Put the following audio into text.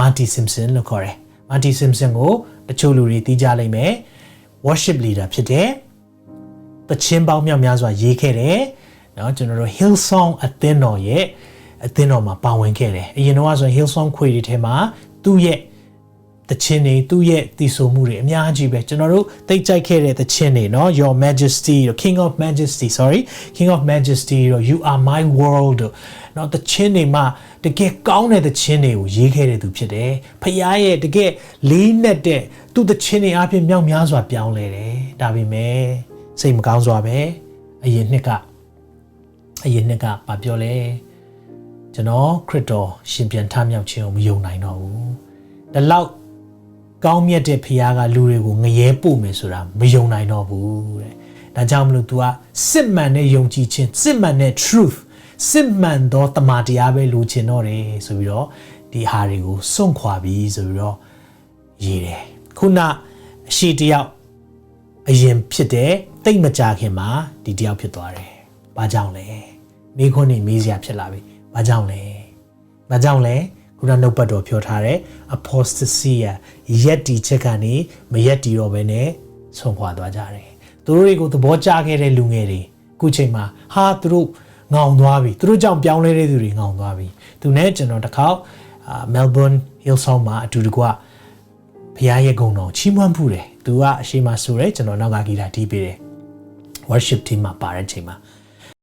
Marty Simpson လို့ခေါ်တယ်။ Marty Simpson ကိုတချို့လူတွေသိကြလိမ့်မယ်။ worship leader ဖြစ်တယ်။တချင်းပေါင်းမြောက်များစွာရေးခဲ့တယ်။နော်ကျွန်တော်တို့ Hillsong အသင်းတော်ရဲ့အသင်းတော်မှာပါဝင်ခဲ့တယ်။အရင်တော့ဆိုရင် Hillsong ခွေတွေထဲမှာသူ့ရဲ့ တခြင်းတွေသူ့ရဲ့တည်ဆိုမှုတွေအများကြီးပဲကျွန်တော်တို့သိကြိုက်ခဲ့တဲ့တခြင်းတွေเนาะ Your Majesty တို့ King of Majesty sorry King of Majesty တို့ You are my world တို့เนาะတခြင်းတွေမှာတကယ်ကောင်းတဲ့တခြင်းတွေကိုရေးခဲ့တဲ့သူဖြစ်တယ်ဖခင်ရဲ့တကယ်လေးနဲ့တဲ့သူ့တခြင်းတွေအပြင်မြောက်များစွာပြောင်းလဲတယ်ဒါပေမဲ့စိတ်မကောင်းစွာပဲအရင်နှစ်ကအရင်နှစ်ကဘာပြောလဲကျွန်တော်ခရစ်တော်ရှင်ပြန်ထမြောက်ခြင်းကိုမယုံနိုင်တော့ဘူးဒီလောက် ကောင်းမြတ်တဲ့ဖခင်ကလူတွေကိုငရဲပို့မယ်ဆိုတာမယုံနိုင်တော့ဘူးတဲ့ဒါကြောင့်မလို့ तू ကစစ်မှန်တဲ့ယုံကြည်ခြင်းစစ်မှန်တဲ့ truth စစ်မှန်သောတမန်တရားပဲလိုချင်တော့တယ်ဆိုပြီးတော့ဒီဟာတွေကိုစွန့်ခွာပြီးဆိုပြီးတော့ရေးတယ်ခုနအရှိတယောက်အရင်ဖြစ်တဲ့တိတ်မကြခင်မှာဒီတယောက်ဖြစ်သွားတယ်။ဘာကြောင့်လဲ။မိခွန်းနေမေးစရာဖြစ်လာပြီ။ဘာကြောင့်လဲ။ဘာကြောင့်လဲ ခုနနှုတ်ပတ်တော်ပြောထားတဲ့ apostasy ရရက်တီချက်ကနေမရက်တီတော့ဘဲနဲ့ဆုံးခွာသွားကြတယ်။သူတို့တွေကိုသဘောကျခဲ့တဲ့လူငယ်တွေအခုချိန်မှာဟာသူတို့ငောင်သွားပြီသူတို့ကြောင့်ပြောင်းလဲတဲ့သူတွေငောင်သွားပြီ။သူနဲ့ကျွန်တော်တစ်ခေါက်အာ Melbourne Hillsong မှာအတူတကွဖရားရဲ့ဂုဏ်တော်ချီးမွမ်းမှုတယ်။သူကအရှိမဆိုရဲကျွန်တော်နောက်ကဂီတာတီးပေးတယ်။ worship team မှာပါတဲ့ချိန်မှာ